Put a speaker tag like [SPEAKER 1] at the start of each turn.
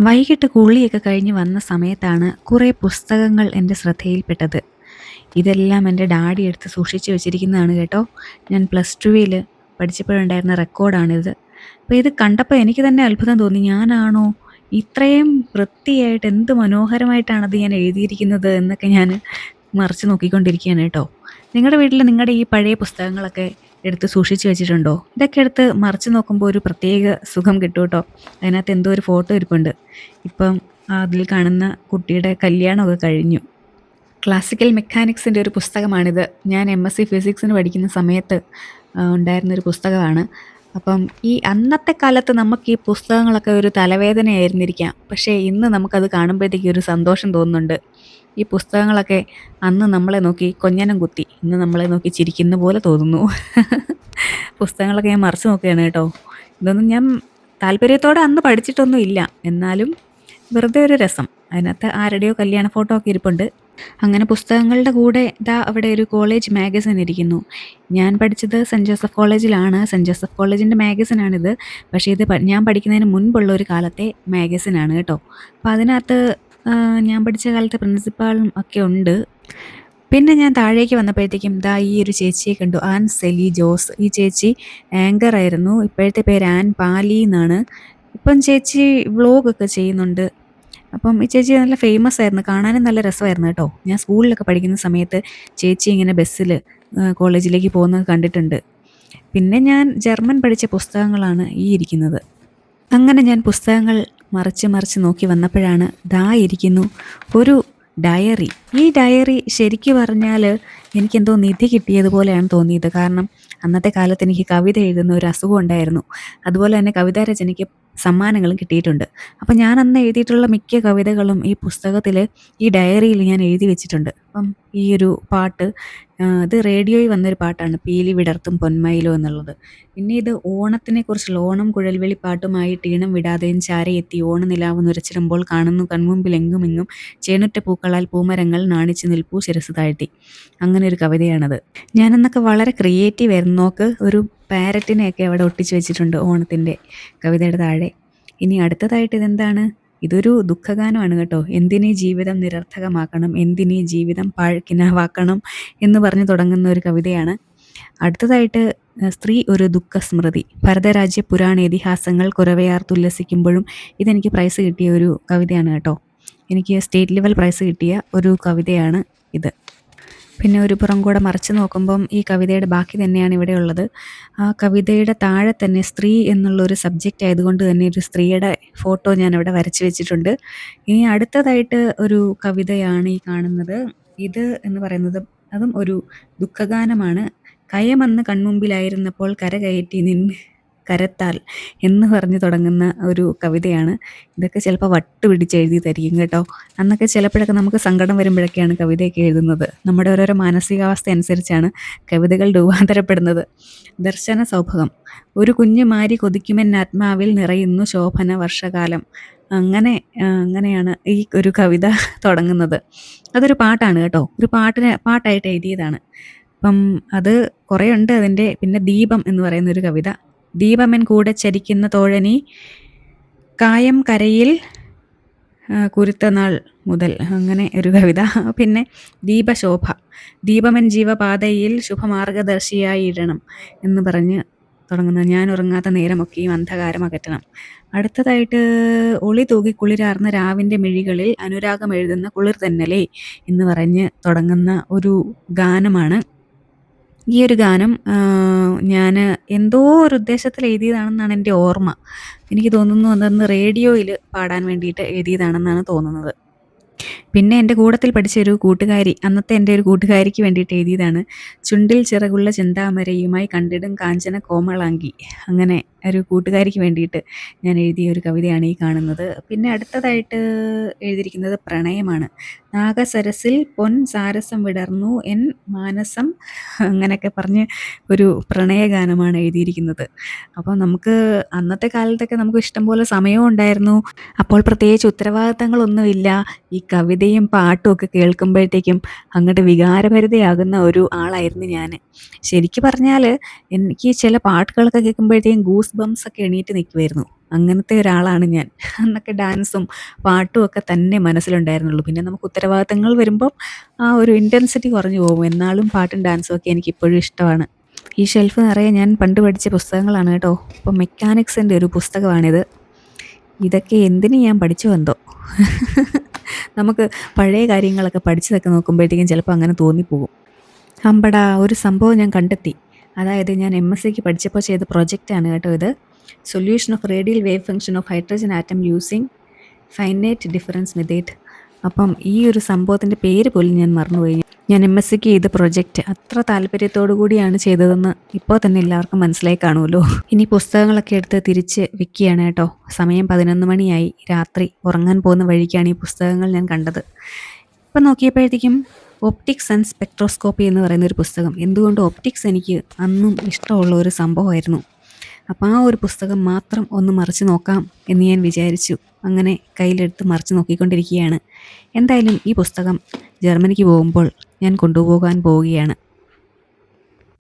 [SPEAKER 1] വൈകിട്ട് കുളിയൊക്കെ കഴിഞ്ഞ് വന്ന സമയത്താണ് കുറേ പുസ്തകങ്ങൾ എന്റെ ശ്രദ്ധയിൽപ്പെട്ടത്. ഇതെല്ലാം എന്റെ ഡാഡി എടുത്ത് സൂക്ഷിച്ചു വെച്ചിരിക്കുന്നതാണ് കേട്ടോ. ഞാൻ പ്ലസ് ടുവിൽ പഠിച്ചപ്പോഴുണ്ടായിരുന്ന റെക്കോർഡാണിത്. അപ്പോൾ ഇത് കണ്ടപ്പോൾ എനിക്ക് തന്നെ അത്ഭുതം തോന്നി. ഞാനാണോ ഇത്രയും വൃത്തിയായിട്ട് എന്ത് മനോഹരമായിട്ടാണത് ഞാൻ എഴുതിയിരിക്കുന്നത് എന്നൊക്കെ ഞാൻ മറിച്ച് നോക്കിക്കൊണ്ടിരിക്കുകയാണ് കേട്ടോ. നിങ്ങളുടെ വീട്ടിൽ നിങ്ങളുടെ ഈ പഴയ പുസ്തകങ്ങളൊക്കെ എടുത്ത് സൂക്ഷിച്ചു വെച്ചിട്ടുണ്ടോ? ഇതൊക്കെ എടുത്ത് മറിച്ച് നോക്കുമ്പോൾ ഒരു പ്രത്യേക സുഖം കിട്ടും കേട്ടോ. അതിനകത്ത് എന്തോ ഒരു ഫോട്ടോ ഇരിപ്പുണ്ട്. ഇപ്പം അതിൽ കാണുന്ന കുട്ടിയുടെ കല്യാണമൊക്കെ കഴിഞ്ഞു. ക്ലാസിക്കൽ മെക്കാനിക്സിന്റെ ഒരു പുസ്തകമാണിത്. ഞാൻ എം എസ് സി ഫിസിക്സിന് പഠിക്കുന്ന സമയത്ത് ഉണ്ടായിരുന്നൊരു പുസ്തകമാണ്. അപ്പം ഈ അന്നത്തെ കാലത്ത് നമുക്ക് ഈ പുസ്തകങ്ങളൊക്കെ ഒരു തലവേദനയായിരുന്നിരിക്കാം. പക്ഷേ ഇന്ന് നമുക്കത് കാണുമ്പോഴത്തേക്ക് ഒരു സന്തോഷം തോന്നുന്നുണ്ട്. ഈ പുസ്തകങ്ങളൊക്കെ അന്ന് നമ്മളെ നോക്കി കൊഞ്ഞനം കുത്തി ഇന്ന് നമ്മളെ നോക്കി ചിരിക്കുന്ന പോലെ തോന്നുന്നു. പുസ്തകങ്ങളൊക്കെ ഞാൻ മറിച്ച് നോക്കുകയാണ് കേട്ടോ. ഇതൊന്നും ഞാൻ താല്പര്യത്തോടെ അന്ന് പഠിച്ചിട്ടൊന്നും ഇല്ല. എന്നാലും വെറുതെ ഒരു രസം. അതിനകത്ത് ആരുടെയോ കല്യാണ ഫോട്ടോ ഒക്കെ ഇരിപ്പുണ്ട്. അങ്ങനെ പുസ്തകങ്ങളുടെ കൂടെ ഇതാ അവിടെ ഒരു കോളേജ് മാഗസിൻ ഇരിക്കുന്നു. ഞാൻ പഠിച്ചത് സെന്റ് ജോസഫ് കോളേജിലാണ്. സെന്റ് ജോസഫ് കോളേജിന്റെ മാഗസിനാണിത്. പക്ഷേ ഇത് ഞാൻ പഠിക്കുന്നതിന് മുൻപുള്ള ഒരു കാലത്തെ മാഗസിനാണ് കേട്ടോ. അപ്പോൾ അതിനകത്ത് ഞാൻ പഠിച്ച കാലത്തെ പ്രിൻസിപ്പാളും ഒക്കെ ഉണ്ട്. പിന്നെ ഞാൻ താഴേക്ക് വന്നപ്പോഴത്തേക്കും ദാ ഈ ഒരു ചേച്ചിയെ കണ്ടു. ആൻ സെലി ജോസ്. ഈ ചേച്ചി ആങ്കർ ആയിരുന്നു. ഇപ്പോഴത്തെ പേര് ആൻ പാലി എന്നാണ്. ഇപ്പം ചേച്ചി വ്ളോഗൊക്കെ ചെയ്യുന്നുണ്ട്. അപ്പം ഈ ചേച്ചി നല്ല ഫേമസ് ആയിരുന്നു. കാണാനും നല്ല രസമായിരുന്നു കേട്ടോ. ഞാൻ സ്കൂളിലൊക്കെ പഠിക്കുന്ന സമയത്ത് ചേച്ചി ഇങ്ങനെ ബസ്സിൽ കോളേജിലേക്ക് പോകുന്നത് കണ്ടിട്ടുണ്ട്. പിന്നെ ഞാൻ ജർമ്മൻ പഠിച്ച പുസ്തകങ്ങളാണ് ഈ ഇരിക്കുന്നത്. അങ്ങനെ ഞാൻ പുസ്തകങ്ങൾ മറിച്ച് മറിച്ച് നോക്കി വന്നപ്പോഴാണ് ദാ ഇരിക്കുന്നു ഒരു ഡയറി. ഈ ഡയറി ശരിക്കു പറഞ്ഞാൽ എനിക്കെന്തോ നിധി കിട്ടിയതുപോലെയാണ് തോന്നിയത്. കാരണം അന്നത്തെ കാലത്ത് എനിക്ക് കവിത എഴുതുന്ന ഒരു അസുഖം ഉണ്ടായിരുന്നു. അതുപോലെ തന്നെ കവിതാ രചനയ്ക്ക് സമ്മാനങ്ങളും കിട്ടിയിട്ടുണ്ട്. അപ്പം ഞാൻ അന്ന് എഴുതിയിട്ടുള്ള മിക്ക കവിതകളും ഈ പുസ്തകത്തിൽ ഈ ഡയറിയിൽ ഞാൻ എഴുതി വെച്ചിട്ടുണ്ട്. അപ്പം ഈ ഒരു പാട്ട് ഇത് റേഡിയോയിൽ വന്നൊരു പാട്ടാണ് പീലി വിടർത്തും പൊന്മയിലോ എന്നുള്ളത്. പിന്നെ ഇത് ഓണത്തിനെ കുറിച്ചുള്ള ഓണം കുഴൽവെളി പാട്ടുമായി ഈണം വിടാതെയും ചാരയെത്തി ഓണനിലാവ് നുരച്ചിടുമ്പോൾ കാണുന്നു കൺമുമ്പിൽ എങ്ങും എങ്ങും ചേനുറ്റ പൂക്കളാൽ പൂമരങ്ങൾ നാണിച്ച് നിൽപ്പൂ ശിരസ് താഴ്ത്തി. അങ്ങനെ ഒരു കവിതയാണത്. ഞാനെന്നൊക്കെ വളരെ ക്രിയേറ്റീവ് ആയിരുന്നു. നോക്ക് ഒരു പാരറ്റിനെയൊക്കെ അവിടെ ഒട്ടിച്ച് വെച്ചിട്ടുണ്ട് ഓണത്തിന്റെ കവിതയുടെ താഴെ. ഇനി അടുത്തതായിട്ട് ഇതെന്താണ്? ഇതൊരു ദുഃഖഗാനമാണ് കേട്ടോ. എന്തിനീ ജീവിതം നിരർത്ഥകമാക്കണം എന്തിനീ ജീവിതം പാഴ്ക്കിനാവാക്കണം എന്ന് പറഞ്ഞു തുടങ്ങുന്ന ഒരു കവിതയാണ്. അടുത്തതായിട്ട് സ്ത്രീ ഒരു ദുഃഖസ്മൃതി. ഭരതരാജ്യ പുരാണ ഇതിഹാസങ്ങൾ കുരവയാർത്തുല്ലസിക്കുമ്പോഴും ഇതെനിക്ക് പ്രൈസ് കിട്ടിയ ഒരു കവിതയാണ് കേട്ടോ. എനിക്ക് സ്റ്റേറ്റ് ലെവൽ പ്രൈസ് കിട്ടിയ ഒരു കവിതയാണ് ഇത്. പിന്നെ ഒരു പുറം കൂടെ മറിച്ച് നോക്കുമ്പം ഈ കവിതയുടെ ബാക്കി തന്നെയാണ് ഇവിടെ ഉള്ളത്. ആ കവിതയുടെ താഴെ തന്നെ സ്ത്രീ എന്നുള്ള ഒരു സബ്ജക്റ്റ് ആയതുകൊണ്ട് തന്നെ ഒരു സ്ത്രീയുടെ ഫോട്ടോ ഞാൻ ഇവിടെ വരച്ച് വെച്ചിട്ടുണ്ട്. ഇനി അടുത്തതായിട്ട് ഒരു കവിതയാണ് ഈ കാണുന്നത്. ഇത് എന്ന് പറയുന്നത് അതും ഒരു ദുഃഖഗാനമാണ്. കയമെന്ന് കൺമുമ്പിലായിരുന്നപ്പോൾ കരകയറ്റി നിൻ കരത്താൽ എന്ന് പറഞ്ഞു തുടങ്ങുന്ന ഒരു കവിതയാണ്. ഇതൊക്കെ ചിലപ്പോൾ വട്ട് പിടിച്ച് തരിക്കും കേട്ടോ. അന്നൊക്കെ ചിലപ്പോഴൊക്കെ നമുക്ക് സങ്കടം വരുമ്പോഴൊക്കെയാണ് കവിതയൊക്കെ എഴുതുന്നത്. നമ്മുടെ ഓരോരോ മാനസികാവസ്ഥ അനുസരിച്ചാണ് കവിതകൾ രൂപാന്തരപ്പെടുന്നത്. ദർശന സൗഭഗം ഒരു കുഞ്ഞു മാരി കൊതിക്കുമെൻ ആത്മാവിൽ നിറയുന്നു ശോഭന വർഷകാലം. അങ്ങനെ അങ്ങനെയാണ് ഈ ഒരു കവിത തുടങ്ങുന്നത്. അതൊരു പാട്ടാണ് കേട്ടോ. ഒരു പാട്ടിനെ പാട്ടായിട്ട് എഴുതിയതാണ്. അപ്പം അത് കുറേ ഉണ്ട് അതിന്റെ പിന്നെ ദീപം എന്ന് പറയുന്ന ഒരു കവിത. ദീപമൻ കൂടെ ചരിക്കുന്ന തോഴനി കായം കരയിൽ കുരുത്തനാൾ മുതൽ. അങ്ങനെ ഒരു കവിത. പിന്നെ ദീപശോഭ. ദീപമൻ ജീവപാതയിൽ ശുഭമാർഗദർശിയായിടണം എന്ന് പറഞ്ഞ് തുടങ്ങുന്ന ഞാൻ ഉറങ്ങാത്ത നേരമൊക്കെയും അന്ധകാരം അകറ്റണം. അടുത്തതായിട്ട് ഒളി തൂകി കുളിരാർന്ന രാവിന്റെ മിഴികളിൽ അനുരാഗം എഴുതുന്ന കുളിർ തന്നലേ എന്ന് പറഞ്ഞ് തുടങ്ങുന്ന ഒരു ഗാനമാണ് ഈ ഒരു ഗാനം ഞാൻ എന്തോ ഒരു ഉദ്ദേശത്തിൽ എഴുതിയതാണെന്നാണ് എന്റെ ഓർമ്മ. എനിക്ക് തോന്നുന്നു അതൊന്ന് റേഡിയോയിൽ പാടാൻ വേണ്ടിയിട്ട് എഴുതിയതാണെന്നാണ് തോന്നുന്നത്. പിന്നെ എന്റെ കൂടത്തിൽ പഠിച്ച ഒരു കൂട്ടുകാരി അന്നത്തെ എന്റെ ഒരു കൂട്ടുകാരിക്ക് വേണ്ടിയിട്ട് എഴുതിയതാണ് ചുണ്ടിൽ ചിറകുള്ള ചിന്താമരയുമായി കണ്ടിടും കാഞ്ചന കോമളാങ്കി. അങ്ങനെ ഒരു കൂട്ടുകാരിക്ക് വേണ്ടിയിട്ട് ഞാൻ എഴുതിയ ഒരു കവിതയാണ് ഈ കാണുന്നത്. പിന്നെ അടുത്തതായിട്ട് എഴുതിയിരിക്കുന്നത് പ്രണയമാണ്. നാഗസരസിൽ പൊൻ സാരസം വിടർന്നു എൻ മാനസം അങ്ങനെയൊക്കെ പറഞ്ഞ് ഒരു പ്രണയഗാനമാണ് എഴുതിയിരിക്കുന്നത്. അപ്പോൾ നമുക്ക് അന്നത്തെ കാലത്തൊക്കെ നമുക്ക് ഇഷ്ടംപോലെ സമയവും ഉണ്ടായിരുന്നു. അപ്പോൾ പ്രത്യേകിച്ച് ഉത്തരവാദിത്തങ്ങളൊന്നുമില്ല. ഈ കവിതയും പാട്ടും ഒക്കെ കേൾക്കുമ്പോഴത്തേക്കും അങ്ങോട്ട് വികാരഭരിതയാകുന്ന ഒരു ആളായിരുന്നു ഞാൻ. ശരിക്കും പറഞ്ഞാൽ എനിക്ക് ചില പാട്ടുകളൊക്കെ കേൾക്കുമ്പോഴത്തേക്കും ഗൂസ് ബംസ് ഒക്കെ എണീറ്റ് നിൽക്കുമായിരുന്നു അങ്ങനത്തെ ഒരാളാണ് ഞാൻ. അന്നൊക്കെ ഡാൻസും പാട്ടും ഒക്കെ തന്നെ മനസ്സിലുണ്ടായിരുന്നുള്ളൂ. പിന്നെ നമുക്ക് ഉത്തരവാദിത്തങ്ങൾ വരുമ്പം ആ ഒരു ഇന്റൻസിറ്റി കുറഞ്ഞു പോകും. എന്നാലും പാട്ടും ഡാൻസും ഒക്കെ എനിക്ക് ഇപ്പോഴും ഇഷ്ടമാണ്. ഈ ഷെൽഫ് നിറയെ ഞാൻ പണ്ട് പഠിച്ച പുസ്തകങ്ങളാണ് കേട്ടോ. ഇപ്പോൾ മെക്കാനിക്സിന്റെ ഒരു പുസ്തകമാണിത്. ഇതൊക്കെ എന്തിനു ഞാൻ പഠിച്ചു വന്നോ നമുക്ക് പഴയ കാര്യങ്ങളൊക്കെ പഠിച്ചതൊക്കെ നോക്കുമ്പോഴത്തേക്കും ചിലപ്പോൾ അങ്ങനെ തോന്നിപ്പോകും. അമ്പടാ ഒരു സംഭവം ഞാൻ കണ്ടെത്തി. അതായത് ഞാൻ എം എസ് സിക്ക് പഠിച്ചപ്പോൾ ചെയ്ത പ്രൊജക്റ്റാണ് കേട്ടോ ഇത്. Solution of radial wave function of hydrogen atom using finite difference method അപ്പം ഈ ഒരു സംഭവത്തിന്റെ പേര് പോലും ഞാൻ മറന്നുപോയി. ഞാൻ എം എസ് സിക്ക് ചെയ്ത പ്രൊജക്റ്റ് അത്ര താല്പര്യത്തോടു കൂടിയാണ് ചെയ്തതെന്ന് ഇപ്പോൾ തന്നെ എല്ലാവർക്കും മനസ്സിലായി കാണുമല്ലോ. ഇനി പുസ്തകങ്ങളൊക്കെ എടുത്ത് തിരിച്ച് വിൽക്കുകയാണ് കേട്ടോ. സമയം പതിനൊന്ന് മണിയായി. രാത്രി ഉറങ്ങാൻ പോകുന്ന വഴിക്കാണ് ഈ പുസ്തകങ്ങൾ ഞാൻ കണ്ടത്. ഇപ്പം നോക്കിയപ്പോഴത്തേക്കും ഒപ്റ്റിക്സ് ആൻഡ് സ്പെക്ട്രോസ്കോപ്പി എന്ന് പറയുന്ന ഒരു പുസ്തകം. എന്തുകൊണ്ട് ഒപ്റ്റിക്സ് എനിക്ക് അന്നും ഇഷ്ടമുള്ള ഒരു സംഭവമായിരുന്നു? അപ്പോൾ ആ ഒരു പുസ്തകം മാത്രം ഒന്ന് മറിച്ച് നോക്കാം എന്ന് ഞാൻ വിചാരിച്ചു. അങ്ങനെ കയ്യിലെടുത്ത് മറിച്ച് നോക്കിക്കൊണ്ടിരിക്കുകയാണ്. എന്തായാലും ഈ പുസ്തകം ജർമ്മനിക്ക് പോകുമ്പോൾ ഞാൻ കൊണ്ടുപോകാൻ പോവുകയാണ്.